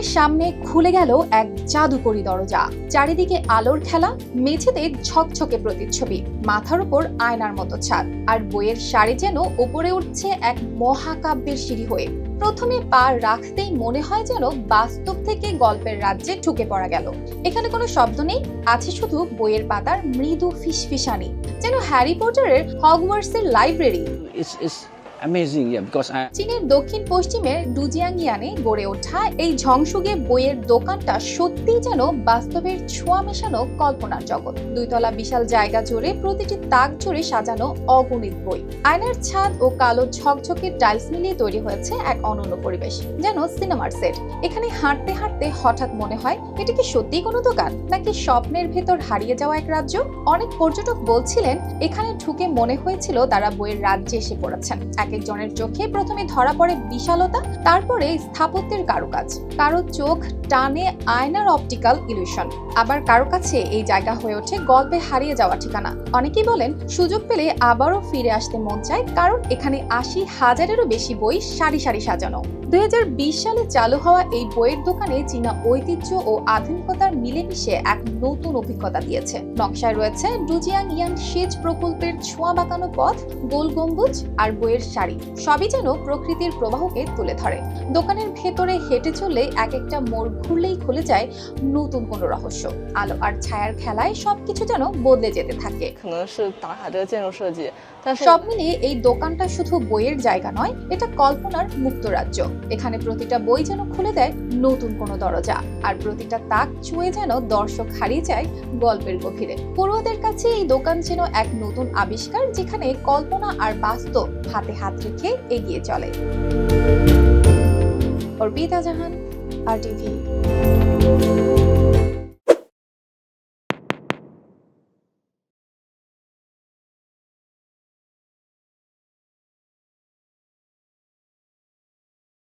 চোখের সামনে খুলে গেল এক জাদুকরি দরজা। চারিদিকে আলোর খেলা, মেঝেতে ঝকঝকে প্রতিচ্ছবি, মাথার উপর আয়নার মতো ছাদ, আর বইয়ের শাড়ি যেন উপরে উঠছে এক মহাকাব্যের সিঁড়ি হয়ে। প্রথমে পা রাখতেই মনে হয় যেন বাস্তব থেকে গল্পের রাজ্যে ঢুকে পড়া গেল। এখানে কোনো শব্দ নেই, আছে শুধু বইয়ের পাতার মৃদু ফিসফিসানি, যেন হ্যারি পটারের হগওয়ার্টসের লাইব্রেরি। It's amazing, yeah, চীনের দক্ষিণ পশ্চিমের ডুজিয়াংয়ানে গড়ে ওঠা এই ঝংসুগে বইয়ের দোকানটা সত্যিই যেন বাস্তবের ছোঁয়া মেশানো কল্পনার জগৎ। দুইতলা বিশাল জায়গা জুড়ে প্রতিটি তাক জুড়ে সাজানো অগণিত বই। আয়নার ছাদ ও কালো ঝকঝকে টাইলস মিলিয়ে তৈরি হয়েছে এক অনন্য পরিবেশ যেন সিনেমার সেট। এখানে হাঁটতে হাঁটতে হঠাৎ মনে হয় এটা কি সত্যিই কোনো দোকান? নাকি স্বপ্নের ভেতর হারিয়ে যাওয়া এক রাজ্য? অনেক পর্যটক বলছিলেন এখানে ঢুকে মনে হয়েছিল তারা বইয়ের রাজ্যে এসে পড়েছেন। এক একজনের চোখে প্রথমে ধরা পড়ে বিশালতা, তারপরে স্থাপত্যের কারুকাজ। কারও চোখ, টানে আয়নার অপটিক্যাল ইলিউশন আবার কারও কাছে এই জায়গা হয়ে ওঠে গল্পে হারিয়ে যাওয়া ঠিকানা। অনেকেই বলেন, সুযোগ পেলে আবারও ফিরে আসতে মন চায়, কারণ এখানে আশি হাজারেরও বেশি বই সারি সারি সাজানো। দুই হাজার বিশ সালে চালু হওয়া এই বইয়ের দোকানে চীনা ঐতিহ্য ও আধুনিকতার মিলেমিশে এক নতুন অভিজ্ঞতা দিয়েছে। নকশায় রয়েছে ডুজিয়াং ইয়াং সেচ প্রকল্পের ছোঁয়া বাঁকানো পথ, গোল গম্বুজ আর বইয়ের শাড়ি সবই যেন প্রকৃতির প্রবাহকে তুলে ধরে। দোকানের ভেতরে হেঁটে চললে এক একটা মোড় ঘুরলেই খুলে যায় নতুন কোনো রহস্য। আলো আর ছায়ার খেলায় সবকিছু যেন বদলে যেতে থাকে। সব মিলিয়ে এই দোকানটা শুধু বইয়ের জায়গা নয় এটা কল্পনার মুক্ত রাজ্য। এখানে প্রতিটা বই যেন খুলে দেয় নতুন কোনো দরজা আর প্রতিটা তাক চুয়ে যেন দর্শক হারিয়ে যায় গল্পের গভীরে। পড়ুয়াদের কাছে এই দোকান যেন এক নতুন আবিষ্কার যেখানে কল্পনা আর বাস্তব হাতে হাত হাত রেখে এগিয়ে চলে। অর্পিতা জাহান আর টিভি